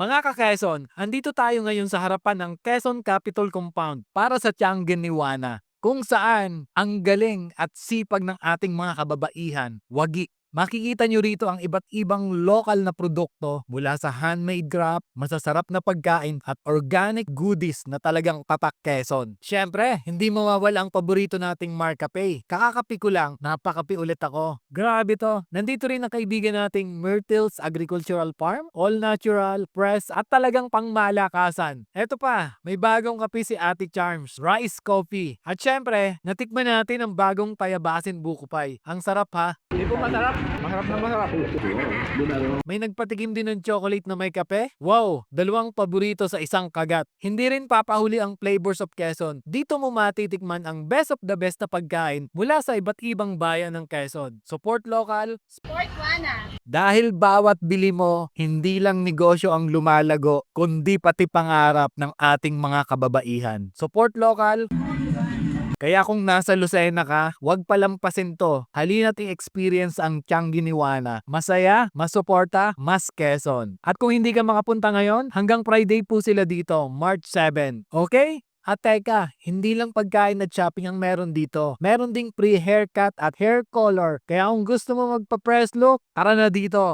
Mga ka-Quezon, andito tayo ngayon sa harapan ng Quezon Capitol Compound para sa Tianggen ni Juana, kung saan ang galing at sipag ng ating mga kababaihan, wagi. Makikita nyo rito ang iba't ibang lokal na produkto mula sa handmade craft, masasarap na pagkain at organic goodies na talagang tatak Quezon. Siyempre, hindi mawawala ang paborito nating Marca Pay. Kakakapi ko lang, napakapi ulit ako. Grabe to. Nandito rin ang kaibigan nating Myrtles Agricultural Farm, all natural, press at talagang pangmalakasan. Eto pa, may bagong kape si Ate Charms, Rice Coffee. At syempre, natikman natin ang bagong Tayabasin Buko Pie. Ang sarap ha. Hindi po masarap. Masarap na masarap. May nagpatikim din ng chocolate na may kape? Wow! Dalawang paborito sa isang kagat. Hindi rin papahuli ang flavors of Quezon. Dito mo matitikman ang best of the best na pagkain mula sa iba't ibang bayan ng Quezon. Support local, Sport Wana. dahil bawat bili mo, hindi lang negosyo ang lumalago, kundi pati pangarap ng ating mga kababaihan. Support local. Kaya kung nasa Lucena ka, huwag palampasin to. Halina't i-experience ang Tianggi ni Juana. Masaya, masuporta, mas Quezon. At kung hindi ka makapunta ngayon, hanggang Friday po sila dito, March 7. Okay? At teka, hindi lang pagkain at shopping ang meron dito. Meron ding free haircut at hair color. Kaya kung gusto mo magpa-press look, tara na dito.